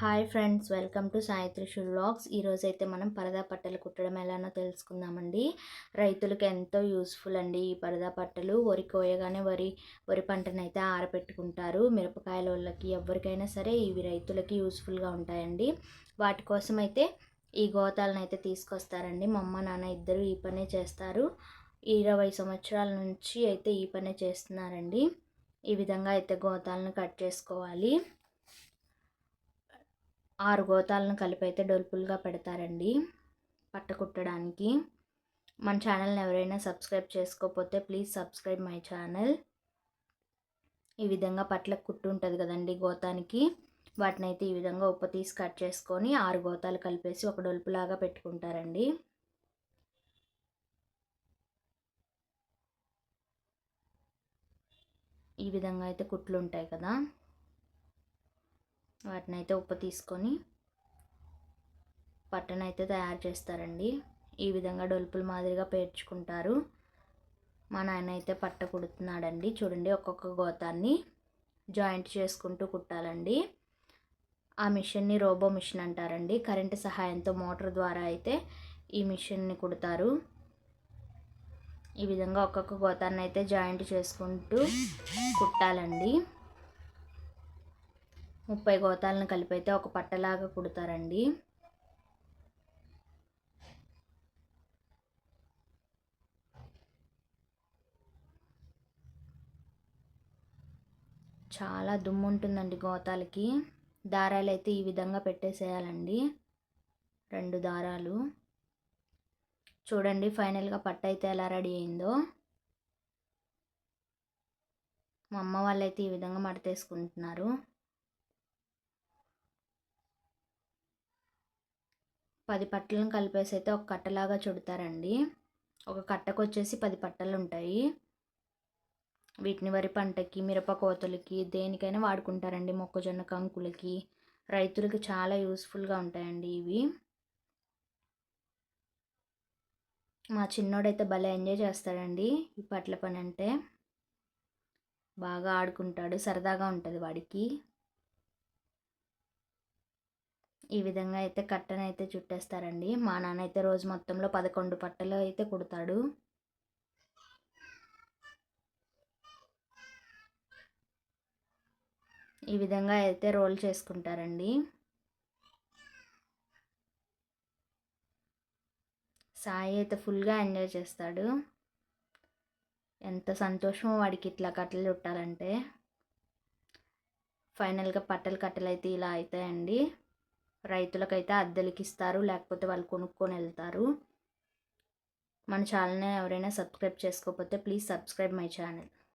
Hi friends welcome to Saitri vlogs. ఈరోజు అయితే మనం పరదా పట్టలు కుట్టడం ఎలానో తెలుసుకుందామండి. రైతులకు ఎంతో యూస్ఫుల్ అండి ఈ పరదా పట్టలు. వరి కోయగానే వరి వరి పంటను అయితే ఆరబెట్టుకుంటారు. మిరపకాయల వాళ్ళకి ఎవరికైనా సరే ఇవి రైతులకి యూస్ఫుల్గా ఉంటాయండి. వాటి కోసం అయితే ఈ గోతాలను అయితే తీసుకొస్తారండి. మా అమ్మ నాన్న ఇద్దరు ఈ పనే చేస్తారు. ఇరవై సంవత్సరాల నుంచి అయితే ఈ పనే చేస్తున్నారండి. ఈ విధంగా అయితే గోతాలను కట్ చేసుకోవాలి. ఆరు గోతాలను కలిపి అయితే డొల్పులుగా పెడతారండి పట్ట కుట్టడానికి మన ఛానల్ని ఎవరైనా సబ్స్క్రైబ్ చేసుకోకపోతే ప్లీజ్ సబ్స్క్రైబ్ మై ఛానల్. ఈ విధంగా పట్ల కుట్టు ఉంటుంది కదండి గోతానికి. వాటిని అయితే ఈ విధంగా ఉప్పు తీసి కట్ చేసుకొని ఆరు గోతాలు కలిపేసి ఒక డొల్పులాగా పెట్టుకుంటారండి. ఈ విధంగా అయితే కుట్లు ఉంటాయి కదా. వాటిని అయితే ఉప్పు తీసుకొని పట్టనైతే అయితే తయారు చేస్తారండి. ఈ విధంగా డొల్పుల మాదిరిగా పేర్చుకుంటారు. మా నాయన అయితే పట్ట కుడుతున్నాడండి. చూడండి ఒక్కొక్క గోతాన్ని జాయింట్ చేసుకుంటూ కుట్టాలండి. ఆ మిషన్ని రోబో మిషన్ అంటారండి. కరెంటు సహాయంతో మోటార్ ద్వారా అయితే ఈ మిషన్ని కుడతారు. ఈ విధంగా ఒక్కొక్క గోతాన్ని అయితే జాయింట్ చేసుకుంటూ కుట్టాలండి. ముప్పై గోతాలను కలిపైతే ఒక పట్టలాగా కుడతారండి. చాలా దుమ్ము ఉంటుందండి గోతాలకి. దారాలు అయితే ఈ విధంగా పెట్టేసేయాలండి. రెండు దారాలు. చూడండి ఫైనల్గా పట్ట అయితే ఎలా రెడీ అయిందో. మా అమ్మ వాళ్ళైతే ఈ విధంగా మడతేసుకుంటున్నారు. పది పట్టలను కలిపేసి అయితే ఒక కట్టలాగా చుడతారండి. ఒక కట్టకు వచ్చేసి పది పట్టలు ఉంటాయి వీటిని వరి పంటకి మిరప కోతలకి దేనికైనా వాడుకుంటారండి మొక్కజొన్న కంకులకి. రైతులకి చాలా యూస్ఫుల్గా ఉంటాయండి ఇవి. మా చిన్నోడైతే భలే ఎంజాయ్ చేస్తాడండి ఈ పట్ల పని అంటే బాగా ఆడుకుంటాడు సరదాగా ఉంటుంది వాడికి. ఈ విధంగా అయితే కట్టను అయితే చుట్టేస్తారండి. మా నాన్న అయితే రోజు మొత్తంలో పదకొండు పట్టలు అయితే కుడతాడు. ఈ విధంగా అయితే రోల్ చేసుకుంటారండి. సాయి అయితే ఫుల్గా ఎంజాయ్ చేస్తాడు. ఎంత సంతోషమో వాడికి ఇట్లా కట్టలు చుట్టాలంటే. ఫైనల్గా పట్టలు కట్టలు అయితే ఇలా అవుతాయండి రైతులకైతే అద్దెలకి ఇస్తారు లేకపోతే వాళ్ళు కొనుక్కొని వెళ్తారు మన ఛానల్ని ఎవరైనా సబ్స్క్రైబ్ చేసుకోకపోతే ప్లీజ్ సబ్స్క్రైబ్ మై ఛానల్.